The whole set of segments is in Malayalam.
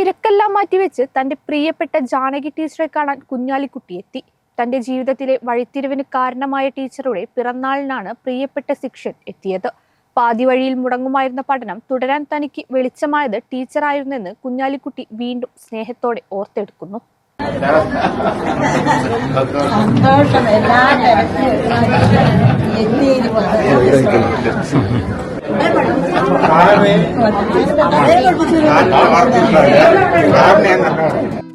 തിരക്കെല്ലാം മാറ്റിവെച്ച് തന്റെ പ്രിയപ്പെട്ട ജാനകി ടീച്ചറെ കാണാൻ കുഞ്ഞാലിക്കുട്ടി എത്തി. തന്റെ ജീവിതത്തിലെ വഴിത്തിരിവിന് കാരണമായ ടീച്ചറുടെ പിറന്നാളിനാണ് പ്രിയപ്പെട്ട ശിക്ഷൻ എത്തിയത്. പാതി വഴിയിൽ മുടങ്ങുമായിരുന്ന പഠനം തുടരാൻ തനിക്ക് വെളിച്ചമായത് ടീച്ചറായിരുന്നെന്ന് കുഞ്ഞാലിക്കുട്ടി വീണ്ടും സ്നേഹത്തോടെ ഓർത്തെടുക്കുന്നു. സന്തോഷം എല്ലാ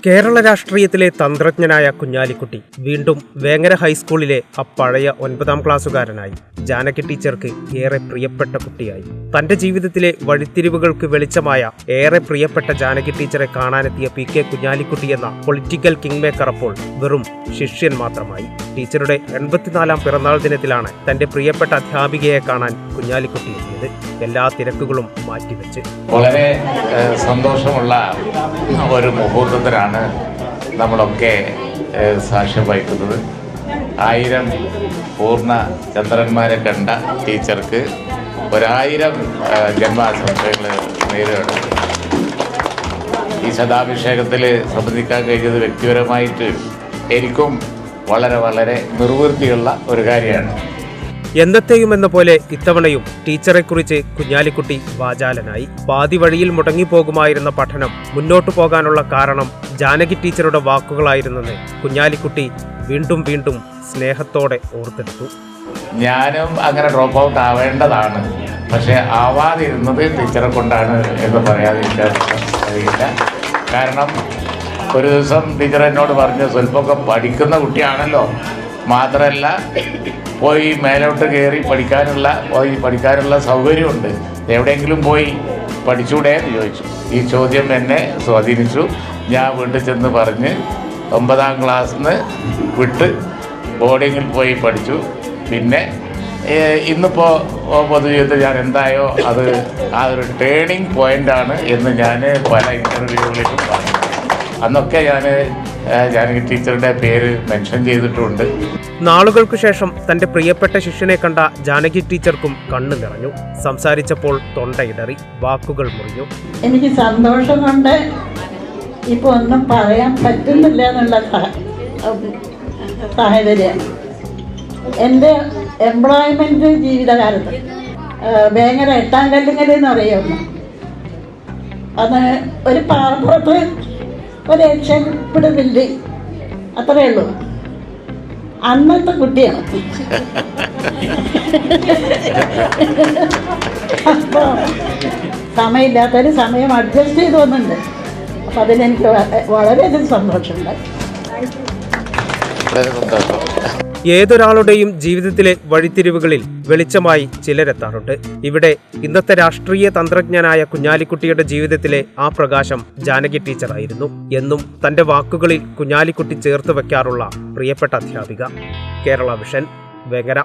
കേരള രാഷ്ട്രീയത്തിലെ തന്ത്രജ്ഞനായ കുഞ്ഞാലിക്കുട്ടി വീണ്ടും വേങ്ങര ഹൈസ്കൂളിലെ ആ പഴയ ഒൻപതാം ക്ലാസ്സുകാരനായി. ജാനകി ടീച്ചർക്ക് ഏറെ പ്രിയപ്പെട്ട കുട്ടിയായി. തന്റെ ജീവിതത്തിലെ വഴിത്തിരിവുകൾക്ക് വെളിച്ചമായ ഏറെ പ്രിയപ്പെട്ട ജാനകി ടീച്ചറെ കാണാനെത്തിയ പി കെ കുഞ്ഞാലിക്കുട്ടി എന്ന പൊളിറ്റിക്കൽ കിങ് മേക്കർ അപ്പോൾ വെറും ശിഷ്യൻ മാത്രമായി. ടീച്ചറുടെ എൺപത്തിനാലാം പിറന്നാൾ ദിനത്തിലാണ് തന്റെ പ്രിയപ്പെട്ട അധ്യാപികയെ കാണാൻ കുഞ്ഞാലിക്കുട്ടി എത്തിയത്. എല്ലാ തിരക്കുകളും മാറ്റിവെച്ച്. വളരെ സന്തോഷമുള്ള ഒരു മുഹൂർത്തത്തിലാണ് നമ്മളൊക്കെ സാക്ഷ്യം വഹിക്കുന്നത്. ആയിരം പൂർണ ചന്ദ്രന്മാരെ കണ്ട ടീച്ചർക്ക് ഒരായിരം ജന്മാശംസകൾ നേരിടും ഈ ശതാഭിഷേകത്തിൽ സംബന്ധിക്കാൻ കഴിഞ്ഞത് വ്യക്തിപരമായിട്ട് എനിക്കും വളരെ വളരെ നിർവൃത്തിയുള്ള ഒരു കാര്യമാണ്. എന്നത്തെയും എന്ന പോലെ ഇത്തവണയും ടീച്ചറെക്കുറിച്ച് കുഞ്ഞാലിക്കുട്ടി വാചാലനായി. പാതി വഴിയിൽ മുടങ്ങിപ്പോകുമായിരുന്ന പഠനം മുന്നോട്ടു പോകാനുള്ള കാരണം ജാനകി ടീച്ചറുടെ വാക്കുകളായിരുന്നെന്ന് കുഞ്ഞാലിക്കുട്ടി വീണ്ടും വീണ്ടും സ്നേഹത്തോടെ ഓർത്തെടുത്തു. ഞാനും അങ്ങനെ ഡ്രോപ്പ് ഔട്ട് ആവേണ്ടതാണ്. പക്ഷേ ആവാതിരുന്നത് ടീച്ചറെ കൊണ്ടാണ് എന്ന് പറയാതിരിക്കാൻ കാരണം ഒരു ദിവസം ടീച്ചർ എന്നോട് പറഞ്ഞു സ്വല്പമൊക്കെ പഠിക്കുന്ന കുട്ടിയാണല്ലോ. മാത്രമല്ല പോയി മേലോട്ട് കയറി പഠിക്കാനുള്ള പോയി പഠിക്കാനുള്ള സൗകര്യമുണ്ട്. എവിടെയെങ്കിലും പോയി പഠിച്ചൂടെ എന്ന് ചോദിച്ചു. ഈ ചോദ്യം എന്നെ സ്വാധീനിച്ചു. ഞാൻ വീട്ടിൽ ചെന്ന് പറഞ്ഞ് ഒമ്പതാം ക്ലാസ്സിൽ നിന്ന് വിട്ട് ബോർഡിങ്ങിൽ പോയി പഠിച്ചു. പിന്നെ ഇന്നിപ്പോൾ പൊതുജീവിതത്തിൽ ഞാൻ എന്തായോ അത് ആ ഒരു ടേണിംഗ് പോയിന്റാണ് എന്ന് ഞാൻ പല ഇന്റർവ്യൂകളിലും പറഞ്ഞു. അന്നൊക്കെ ഞാൻ ജാനകി ടീച്ചറുടെ പേര് മെൻഷൻ ചെയ്തിട്ടുണ്ട്. നാളുകൾക്കു ശേഷം തന്റെ പ്രിയപ്പെട്ട ശിഷ്യനെ കണ്ട ജാനകി ടീച്ചർക്കും കണ്ണു നിറഞ്ഞു. സംസാരിച്ചപ്പോൾ തൊണ്ടയിടറി വാക്കുകൾ മുറിഞ്ഞു. എനിക്ക് സന്തോഷം കൊണ്ട് ഇപ്പൊ ഒന്നും പറയാൻ പറ്റുന്നില്ല എന്നുള്ള സാഹചര്യം. എന്റെ എംപ്ലോയ്മെന്റ് ജീവിതകാലത്ത് വേങ്ങര എട്ടാം കല്ലുങ്ങൽ എന്ന് പറയുന്നു. അത് ഒരു പാറപ്പുറത്ത് ഒരു ബിൽഡിംഗ് അത്രയേ ഉള്ളൂ. അന്നത്തെ കുട്ടിയാണ്. അപ്പോൾ സമയമില്ലാത്തൊരു സമയം അഡ്ജസ്റ്റ് ചെയ്ത് വന്നിട്ടുണ്ട്. അപ്പം അതിലെനിക്ക് വളരെയധികം സന്തോഷമുണ്ട്. ഏതൊരാളുടെയും ജീവിതത്തിലെ വഴിത്തിരിവുകളിൽ വെളിച്ചമായി ചിലരെത്താറുണ്ട്. ഇവിടെ ഇന്നത്തെ രാഷ്ട്രീയ തന്ത്രജ്ഞനായ കുഞ്ഞാലിക്കുട്ടിയുടെ ജീവിതത്തിലെ ആ പ്രകാശം ജാനകി ടീച്ചറായിരുന്നു എന്നും തന്റെ വാക്കുകളിൽ കുഞ്ഞാലിക്കുട്ടി ചേർത്ത് വെക്കാറുള്ള പ്രിയപ്പെട്ട അധ്യാപിക. കേരള വിഷൻ വെങ്ങര.